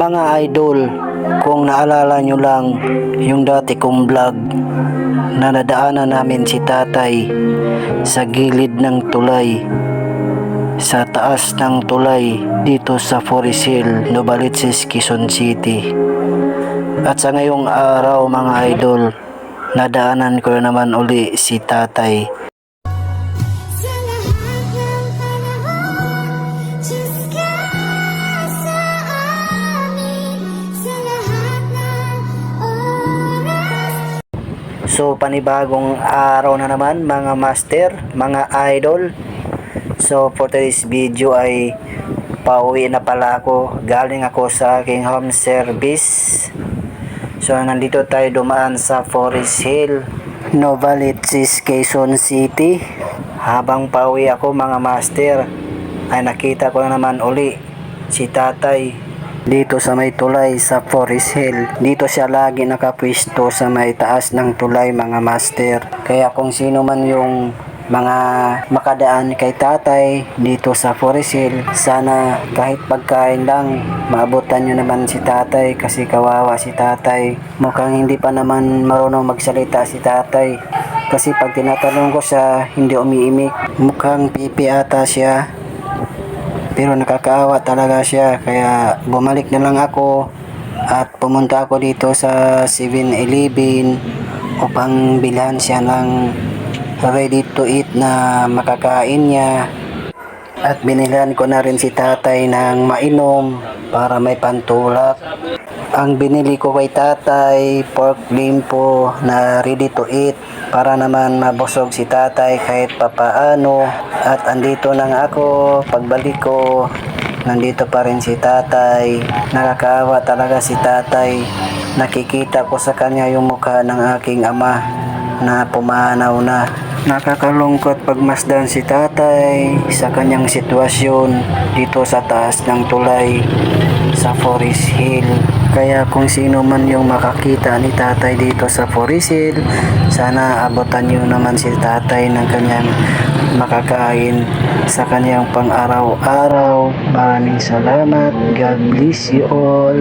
Mga idol, kung naalala nyo lang yung dati kong vlog na nadaanan namin si tatay sa gilid ng tulay sa taas ng tulay dito sa Forest Hill, Novaliches, Quezon City. At sa ngayong araw mga idol, nadaanan ko na naman uli si tatay So panibagong araw na naman mga master, mga idol. So for today's video ay pauwi na pala ako. Galing ako sa aking home service. So nandito tayo dumaan sa Forest Hill, Novaliches, Quezon City. Habang pauwi ako mga master, ay nakita ko na naman uli si tatay dito sa may tulay sa Forest Hill. Dito siya lagi nakapwisto sa may taas ng tulay mga master. Kaya kung sino man yung mga makadaan kay tatay dito sa Forest Hill, sana kahit pagkain lang, maabutan nyo naman si tatay kasi kawawa si tatay. Mukhang hindi pa naman marunong magsalita si tatay. Kasi pag tinatanong ko siya, hindi umiimik. Mukhang pipi ata siya. Pero nakakaawa talaga siya kaya bumalik na lang ako at pumunta ako dito sa 7-Eleven upang bilhan siya ng ready to eat na makakain niya at binilhan ko na rin si tatay ng mainom para may pantulak. Ang binili ko kay tatay, pork limpo na ready to eat para naman mabusog si tatay kahit papaano. At andito nang ako, pagbalik ko, nandito pa rin si tatay. Nakakaawa talaga si tatay. Nakikita ko sa kanya yung mukha ng aking ama na pumanaw na. Nakakalungkot pagmasdan si tatay sa kanyang sitwasyon dito sa taas ng tulay sa Forest Hill. Kaya kung sino man yung makakita ni tatay dito sa Forest Hill, sana abutan nyo naman si tatay ng kanyang makakain sa kanyang pang-araw-araw. Maraming salamat. God bless you all.